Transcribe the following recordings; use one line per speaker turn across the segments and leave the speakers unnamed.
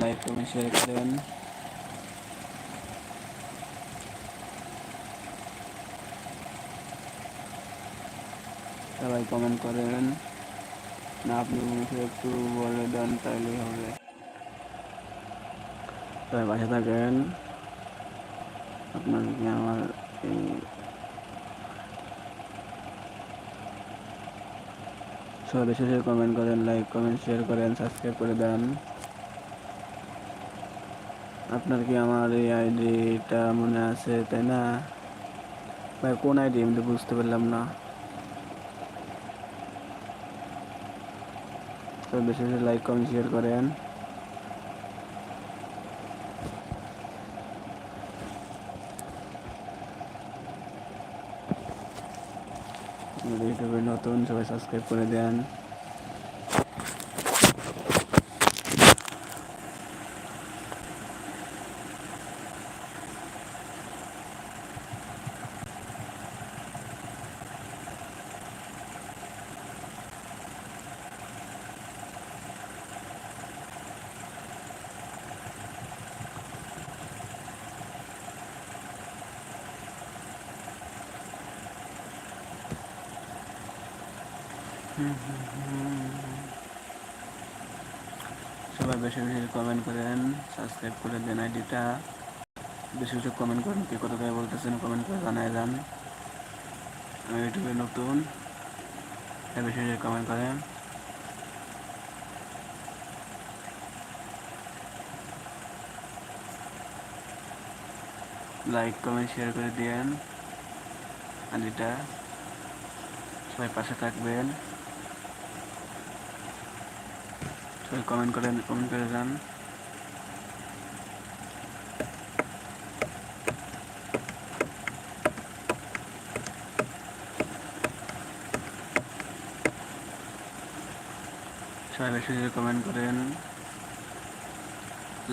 Like comment share করেন সবাই comment করেন না, আপনি একটু বলে দেন, তাইলেই হবে। সবাই পাশে থাকেন। আপনাদেরকে আমার এই সবাই বেশি কমেন্ট করেন লাইক কমেন্ট শেয়ার করেন সাবস্ক্রাইব করে দেন। আপনার কি আমার এই আইডিটা মনে আছে, তাই না? ভাই, কোন আইডি আমি তো বুঝতে পারলাম না। তো বেশি বেশি লাইক কমেন্ট শেয়ার করেন। ইউটিউবে নতুন, সবাই সাবস্ক্রাইব করে দেন। সবাই বেশি বেশি কমেন্ট করেন সাবস্ক্রাইব করে দেন আইডিটা। বেশি বেশি কমেন্ট করেন কে কত করে বলতেছেন কমেন্ট করে জানাই যান। আমি ইউটিউবে নতুন বেশি বেশি কমেন্ট করেন। লাইক কমেন্ট শেয়ার করে দিয়েন আর আইডিটা। সবাই পাশে থাকবেন। কমেন্ট করেন, কমেন্ট করে যান। সবাই বেশি বেশি কমেন্ট করেন।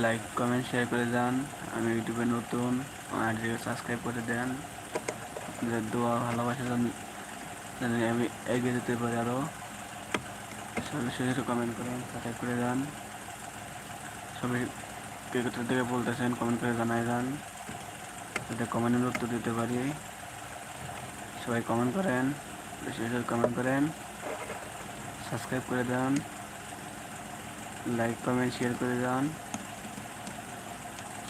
লাইক কমেন্ট শেয়ার করে যান। আমি ইউটিউবে নতুন আইডিকে সাবস্ক্রাইব করে দেন। দোয়া, ভালোবাসা যেন আমি এগিয়ে যেতে পারি আরও বেশি কমেন্ট করেন সাবস্ক্রাইব করে যান। সবাই কে কোথা থেকে বলতেছেন কমেন্ট করে জানাই যান। যাতে কমেন্টের উত্তর দিতে পারি। সবাই কমেন্ট করেন, বেশি কমেন্ট করেন। সাবস্ক্রাইব করে দেন। লাইক কমেন্ট শেয়ার করে যান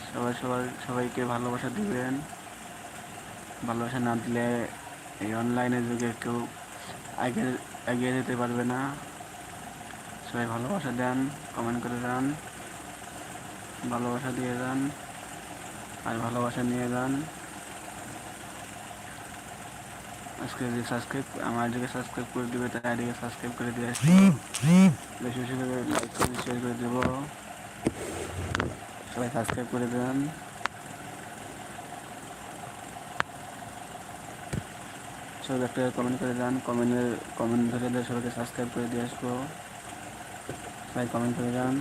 সবাই সবাই সবাইকে ভালোবাসা দিবেন। ভালোবাসা না দিলে এই অনলাইনের যুগে কেউ এগিয়ে এগিয়ে যেতে পারবে না। সবাই ভালোবাসা দেন কমেন্ট করে যান ভালোবাসা দিয়ে যান আর ভালোবাসা নিয়ে যান আজকে যে সাবস্ক্রাইব আমার আইডিকে সাবস্ক্রাইব করে দিবে তার আইডিকে সাবস্ক্রাইব করে দিয়ে আসব বেশি বেশি করে লাইক করে শেয়ার করে দেবো। সবাই সাবস্ক্রাইব করে দেন। সবাই একটা কমেন্ট করে যান কমেন্টের কমেন্ট ধরে সবাইকে সাবস্ক্রাইব করে দিয়ে আসব। সবাই কমেন্ট করে যান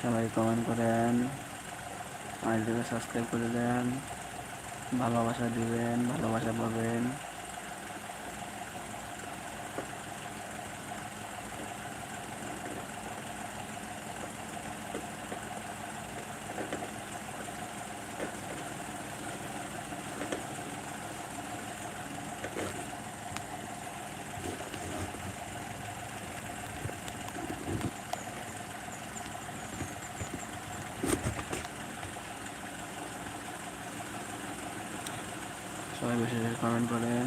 সবাই কমেন্ট করেন আইডিকে সাবস্ক্রাইব করে দেন ভালোবাসা দিবেন ভালোবাসা পাবেন সবাই বেশি বেশি কমেন্ট করেন।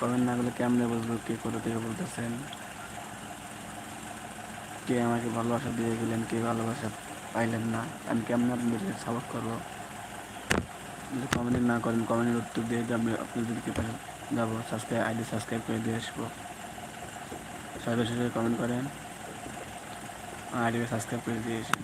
কমেন্ট না করলে কেমনে বুঝব কে কোথা থেকে বলতেছেন? কে আমাকে ভালোবাসা দিয়ে গেলেন, কে ভালোবাসা পাইলেন না? আমি কেমন আপনাদেরকে সাপোর্ট করব? যদি কমেন্ট না করেন কমেন্টের উত্তর দিয়ে আমি আপনাদেরকে যাব। সাবস্ক্রাইব আইডি সাবস্ক্রাইব করে দিয়ে আসব। সবাই বেশি কমেন্ট করেন। আইডিকে সাবস্ক্রাইব করে দিয়ে আসি